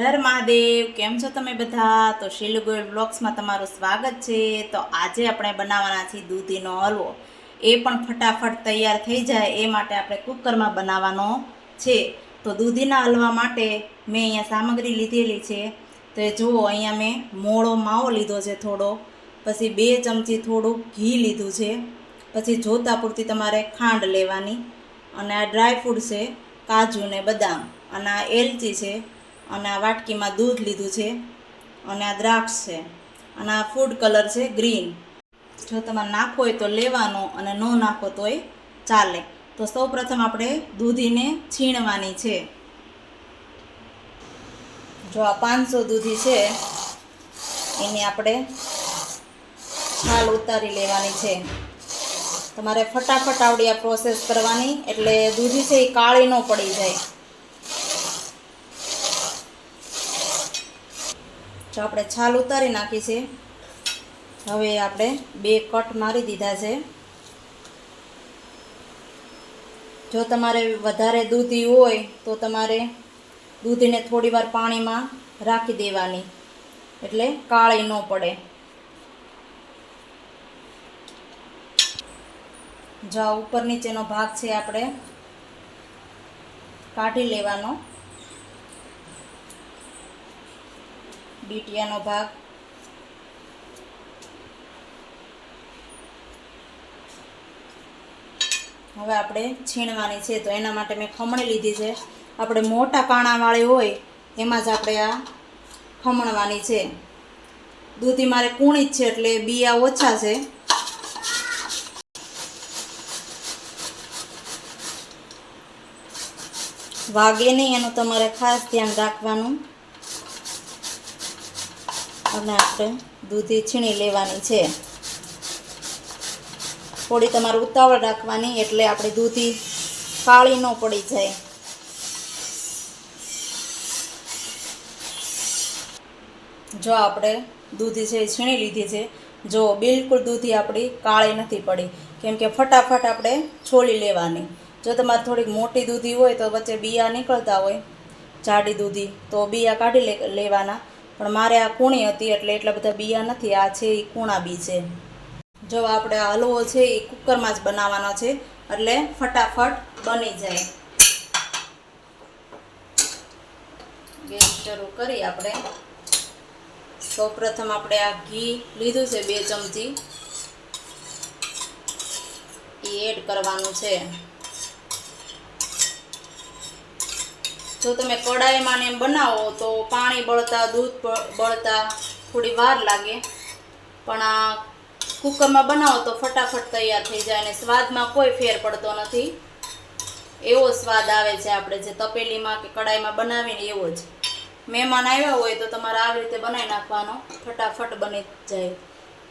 હર મહાદેવ, કેમ છો તમે બધા? તો શીલુ ગોયલ બ્લોગ્સમાં તમારું સ્વાગત છે. તો આજે આપણે બનાવવાના છીએ દૂધીનો હલવો. એ પણ ફટાફટ તૈયાર થઈ જાય. એ માટે આપણે કુકરમાં બનાવવાનો છે. તો દૂધીના હલવા માટે મેં અહીંયા સામગ્રી લીધેલી છે. તો એ જુઓ, અહીંયા મેં મોળો માવો લીધો છે થોડો. પછી બે ચમચી થોડું ઘી લીધું છે. પછી જોતા પૂરતી તમારે ખાંડ લેવાની. અને આ ડ્રાયફ્રૂટ છે કાજુ ને બદામ. અને આ એલચી છે. અને આ વાટકીમાં દૂધ લીધું છે અને આ દ્રાક્ષ છે અને આ ફૂડ કલર છે ગ્રીન જો તમારે નાખવો હોય તો લેવાનો અને ન નાખો તોય ચાલે. તો સૌ પ્રથમ આપણે દૂધીને છીણવાની છે. જો આ પાંચસો દૂધી છે, એની આપણે છાલ ઉતારી લેવાની છે. તમારે ફટાફટ આવડી આ પ્રોસેસ કરવાની, એટલે દૂધી છે એ કાળી ન પડી જાય. જો આપણે છાલ ઉતારી નાખી છે, હવે આપણે બે કટ મારી દીધા છે. જો તમારે વધારે દૂધી હોય, તો તમારે દૂધીને થોડી વાર પાણીમાં રાખી દેવાની, એટલે કાળી ન પડે. જો ઉપર નીચેનો ભાગ છે, આપણે કાઢી લેવાનો. ડીટીયાનો ભાગ. હવે આપણે છીણવાની છે, તો એના માટે મેં ખમણી લીધી છે. આપણે મોટા કાણાવાળી હોય, એમાં જ આપણે આ ખમણવાની છે. દૂધી મારે કૂણી જ છે, એટલે બિયા ઓછા છે. વાગે નહીં, એનું તમારે ખાસ ધ્યાન રાખવાનું. અને આપણે દૂધી છીણી લેવાની છે. થોડી તમારે ઉતાવળ રાખવાની એટલે આપણી દૂધી કાળી ન પડી જાય. જો આપણે દૂધી છે છીણી લીધી છે, જો બિલકુલ દૂધી આપણી કાળી નથી પડી, કેમ કે ફટાફટ આપણે છોલી લેવાની. જો તમારે થોડીક મોટી દૂધી હોય તો વચ્ચે બિયા નીકળતા હોય, જાડી દૂધી, તો બિયા કાઢી લેવાના. પણ મારે આ કૂણી હતી એટલે એટલા બધા બીયા નથી, આ છે એ કૂણા બી છે. જો આપણે આ હલવો છે એ કુકરમાં જ બનાવવાનો છે, એટલે ફટાફટ બની જાય. ગેસ શરૂ કરી આપણે. સૌ પ્રથમ આપણે આ ઘી લીધું છે બે ચમચી. એ એડ કરવાનું છે. જો તમે કડાઈમાં ને એમ બનાવો તો પાણી બળતા, દૂધ બળતા થોડી વાર લાગે. પણ આ કુકરમાં બનાવો તો ફટાફટ તૈયાર થઈ જાય અને સ્વાદમાં કોઈ ફેર પડતો નથી. એવો સ્વાદ આવે છે આપણે જે તપેલીમાં કે કડાઈમાં બનાવીને એવો જ. મહેમાન આવ્યા હોય તો તમારે આવી રીતે બનાવી નાખવાનો. ફટાફટ બની જાય.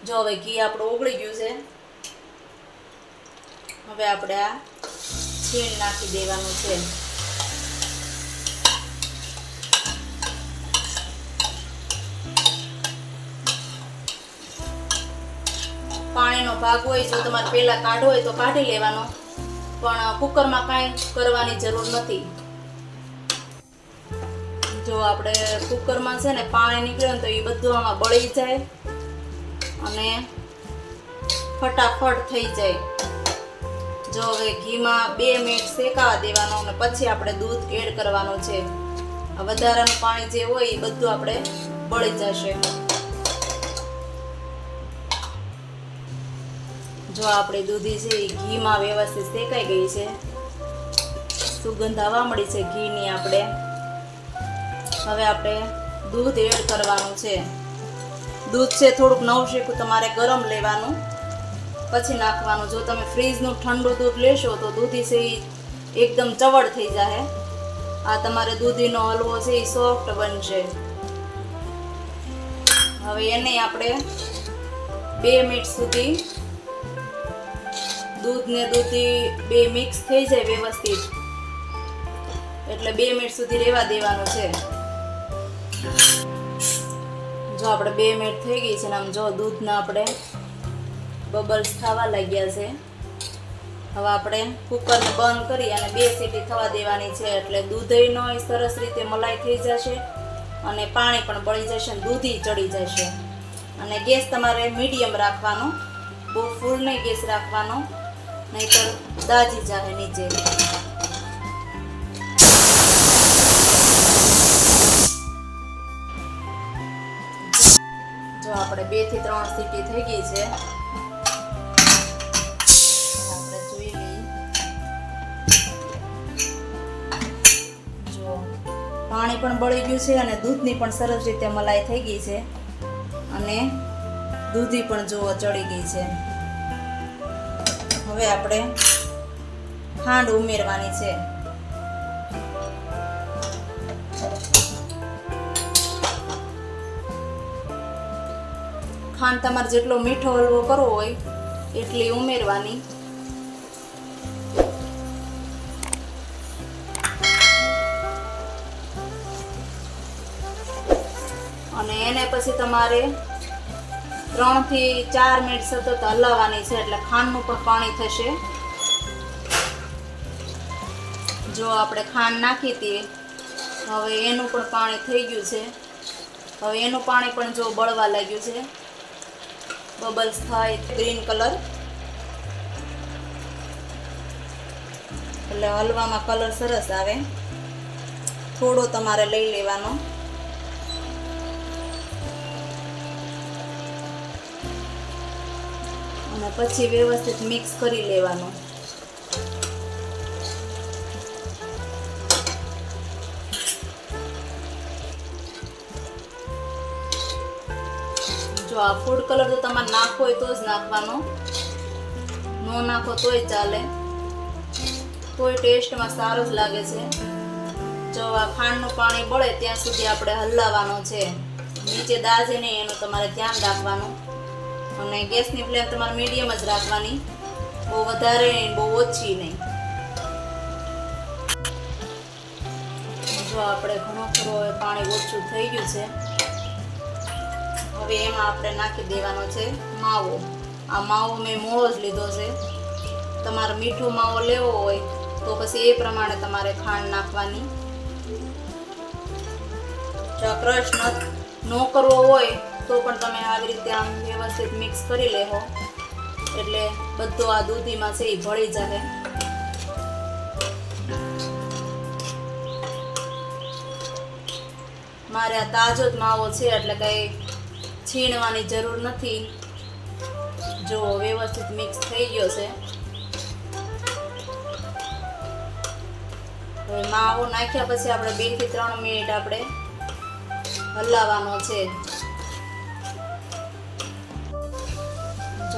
જો હવે ઘી આપણું ઓગળી ગયું છે. હવે આપણે આ છીણ નાખી દેવાનું છે. પાણીનો ભાગ હોય, જો તમારે પહેલાં કાઢવો હોય તો કાઢી લેવાનો. પણ કુકરમાં કાંઈ કરવાની જરૂર નથી. જો આપણે કુકરમાં છે ને પાણી નીકળે ને તો એ બધું આમાં બળી જાય અને ફટાફટ થઈ જાય. જો હવે ઘીમાં બે મિનિટ શેકાવા દેવાનો અને પછી આપણે દૂધ એડ કરવાનું છે. વધારાનું પાણી જે હોય એ બધું આપણે બળી જશે. જો આપણે દૂધી છે એ ઘીમાં વ્યવસ્થિત શેકાઈ ગઈ છે. સુગંધ આવવા મળી છે ઘીની આપણે. હવે આપણે દૂધ એડ કરવાનું છે. દૂધ છે થોડુંક નવશેકું તમારે ગરમ લેવાનું. પછી નાખવાનું. જો તમે ફ્રીજનું ઠંડુ દૂધ લેશો, તો દૂધી છે એ એકદમ ચવડ થઈ જાય આ તમારે દૂધીનો હલવો છે એ સોફ્ટ બનશે. હવે એને આપણે બે મિનિટ સુધી દૂધ ને દૂધી બે મિક્સ થઈ જાય વ્યવસ્થિત. એટલે બે મિનિટ સુધી રહેવા દેવાનું છે. જો આપણે બે મિનિટ થઈ ગઈ છે ને આમ જો દૂધના આપણે બબલ્સ થવા લાગ્યા છે. હવે આપણે કુકરને બંધ કરી અને બે સીટી થવા દેવાની છે. એટલે દૂધનો સરસ રીતે મલાઈ થઈ જશે અને પાણી પણ બળી જશે અને દૂધી ચડી જશે. અને ગેસ તમારે મીડિયમ રાખવાનો. બહુ ફૂલ નહીં ગેસ રાખવાનો. નહીતર દાજી જાય નીચે. જો આપણે બેથી ત્રણ સીટી થઈ ગઈ છે. આપણે જોઈ જો, પાણી પણ બળી ગયું છે અને દૂધની પણ સરસ રીતે મલાઈ થઈ ગઈ છે. અને દૂધી પણ જોવો ચડી ગઈ છે. હવે આપણે ખાંડ ઉમેરવાની છે. ખાંડ તમારે જેટલો મીઠો હલવો કરવો હોય, એટલી ઉમેરવાની. અને એને પછી તમારે ત્રણથી ચાર મિનિટ સતત હલાવવાની છે એટલે ખાંડનું પણ પાણી થશે. જો આપણે ખાંડ નાખી હતી, હવે એનું પણ પાણી થઈ ગયું છે. હવે એનું પાણી પણ જો બળવા લાગ્યું છે. બબલ્સ થાય ગ્રીન કલર. એટલે હલવામાં કલર સરસ આવે. થોડો તમારે લઈ લેવાનો. અને પછી વ્યવસ્થિત મિક્સ કરી લેવાનું. જો આ ફૂડ કલર તો તમારે નાખવો હોય તો જ નાખવાનો. ન નાખો તોય ચાલે. તોય ટેસ્ટમાં સારો જ લાગે છે. જો આ ખાંડનું પાણી બળે ત્યાં સુધી આપણે હલાવવાનું છે. નીચે દાજે નહીં એનું તમારે ધ્યાન રાખવાનું. અને ગેસની ફ્લેમ તમારે મીડિયમ જ રાખવાની. બહુ વધારે નહીં, બહુ ઓછી નહીં. જો આપણે ઘણું ખરો પાણી ઓછું થઈ ગયું છે. હવે એમાં આપણે નાખી દેવાનો છે માવો. આ માવો મેં મોળો જ લીધો છે. તમારે મીઠો માવો લેવો હોય તો પછી એ પ્રમાણે તમારે ખાંડ નાખવાની. જો ક્રશ ન કરવો હોય તો પણ તમે આવી રીતે આમ વ્યવસ્થિત મિક્સ કરી લેવો એટલે બધું આ દૂધીમાં છે એ ભળી જાય મારે આ તાજો જ માવો છે, એટલે કંઈ છીણવાની જરૂર નથી. જો વ્યવસ્થિત મિક્સ થઈ ગયો છે. હવે માવો નાખ્યા પછી આપણે બેથી ત્રણ મિનિટ આપણે હલાવવાનો છે.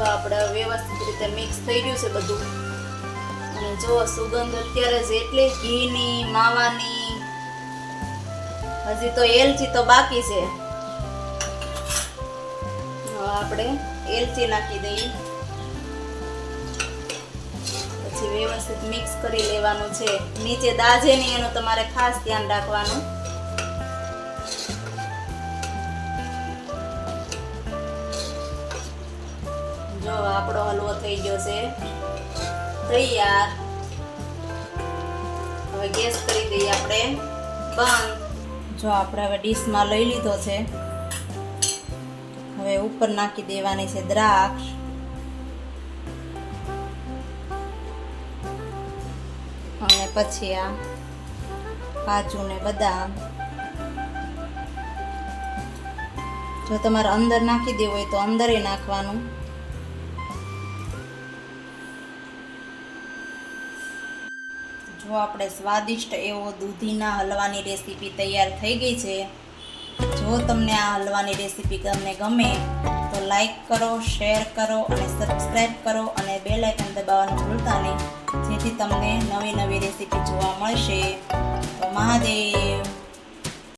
આપણે વ્યવસ્થિત રીતે મિક્સ થઈ ગયું છે બધું. અને જો સુગંધ અત્યારે જ એટલી ઘીની, માવાની. હજી તો એલચી તો બાકી છે. આપણે એલચી નાખી દઈએ. પછી વ્યવસ્થિત મિક્સ કરી લેવાનું છે. નીચે દાજે નહીં એનું તમારે ખાસ ધ્યાન રાખવાનું. જો આપણો હલવો થઈ ગયો છે. તૈયાર. હવે ગેસ કરી દઈએ આપણે. બંધ. જો આપણે હવે ડીશમાં લઈ લીધો છે. હવે ઉપર નાખી દેવાની છે દ્રાક્ષ. અને પછી આ કાજુ ને બદામ. જો તમારે અંદર નાખી દેવું હોય તો અંદર નાખવાનું. જો આપણે સ્વાદિષ્ટ એવો દૂધીના હલવાની રેસીપી તૈયાર થઈ ગઈ છે, જો તમને આ હલવાની રેસીપી તમને ગમે, તો લાઈક કરો, શેર કરો અને સબસ્ક્રાઈબ કરો અને બેલ આઇકન દબાવવાનું ભૂલતા નહીં. જેથી તમને નવી નવી રેસીપી જોવા મળશે. તો મહાદેવ!